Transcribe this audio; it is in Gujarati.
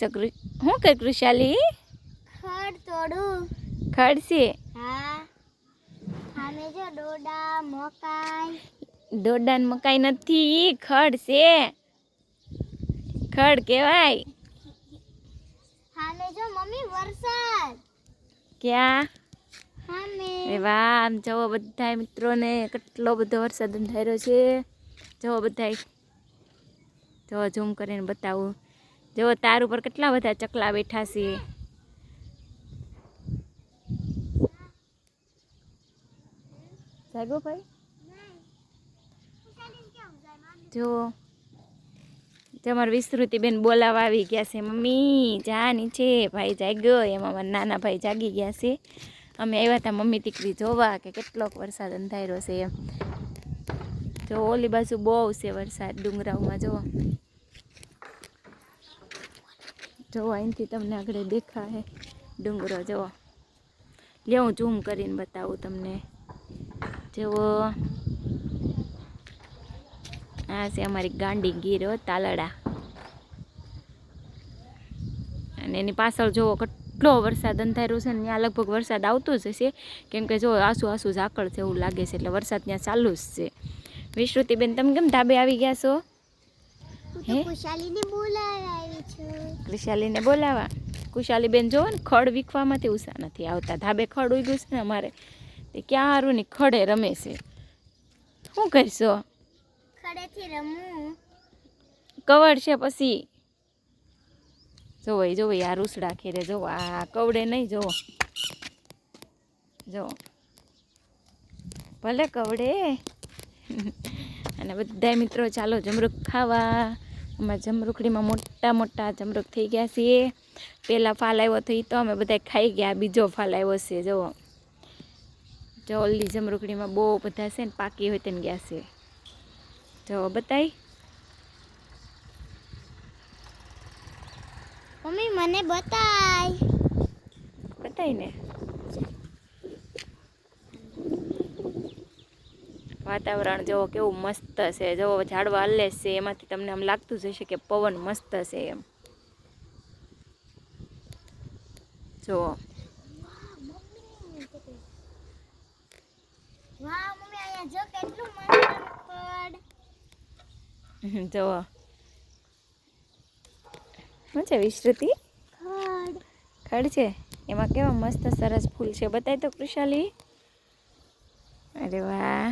શું કે કૃષાલી? ખડ તોડું. ખડશે હા. આમે જો ડોડા મકાઈ. દોડાન મકાઈ નથી ખડ છે. ખડ કહેવાય. હામે જો મમ્મી વરસાદ. ક્યાં? આમે. અરે વાહ આમ જવો બધા મિત્રોને કેટલો બધો વરસાદ અંધાર્યો છે. જવો બધા જો ઝૂમ કરીને બતાવું. જવો તાર ઉપર કેટલા બધા ચકલા બેઠા છે. જાગો ભાઈ? જો, તમારે વિસ્તૃતિબેન બોલાવા આવી ગયા છે. મમ્મી, જા નીચે. ભાઈ જાગ્યો. એમાં મારા નાના ભાઈ જાગી ગયા છે. અમે આવ્યા હતા મમ્મી દીકરી જોવા કે કેટલોક વરસાદ અંધાર્યો છે. એમ જો, ઓલી બાજુ બહુ છે વરસાદ ડુંગરાઓમાં, જો. જો અહીંથી તમને આગળ દેખાય ડુંગરો જુઓ લે હું ઝૂમ કરીને બતાવું તમને. જેવો. આ છે અમારી ગાંડી ગીર તાલડા. અને એની પાછળ જુઓ કેટલો વરસાદ અંધાર્યો છે ને, ત્યાં લગભગ વરસાદ આવતો જ હશે. કેમ કે જો આસુ આસુ ઝાકળ છે એવું લાગે છે, એટલે વરસાદ ત્યાં ચાલુ જ છે. વિશ્રુતિબેન, તમે કેમ ધાબે આવી ગયા છો? ખુશાલીને બોલાવી બોલાવા. કુશાલીબેન જોવો ને ખડ વીખવામાંથી ઉષા નથી આવતા. ધાબે ખડ ઉગ્યું છે ને અમારે તે ક્યાં હારું ને ખડે રમે છે. શું કરશો ખડેથી રમું. કવડ છે પછી. જોવો ઈ જોવો આ રૂસડા ખેરે જોવો આ કવડે નહીં જોવો. જોવો. ભલે કવડે. અને બધા મિત્રો ચાલો જમરૂક ખાવા. અમારા જમરૂકડીમાં મોટા મોટા જમરૂક થઈ ગયા છે પહેલાં ફાલ આવ્યો તો એ તો અમે બધા ખાઈ ગયા. બીજો ફાલ આવ્યો છે જુઓ જો ઓલી જમરૂકડીમાં બહુ બધા છે ને પાકી હોય તેને ગયા છે. જો બતાવી મમ્મી મને બતાય. બતાવી ને. વાતાવરણ જુઓ કેવું મસ્ત છે જુઓ ઝાડવા હલ્લે છે, એમાંથી તમને આમ લાગતું જ હશે કે પવન મસ્ત છે એમ. જુઓ જુઓ શું છે વિસ્તૃતિ ખડ છે? એમાં કેવા મસ્ત સરસ ફૂલ છે બતાવી તો કૃષાલી. અરે વાહ.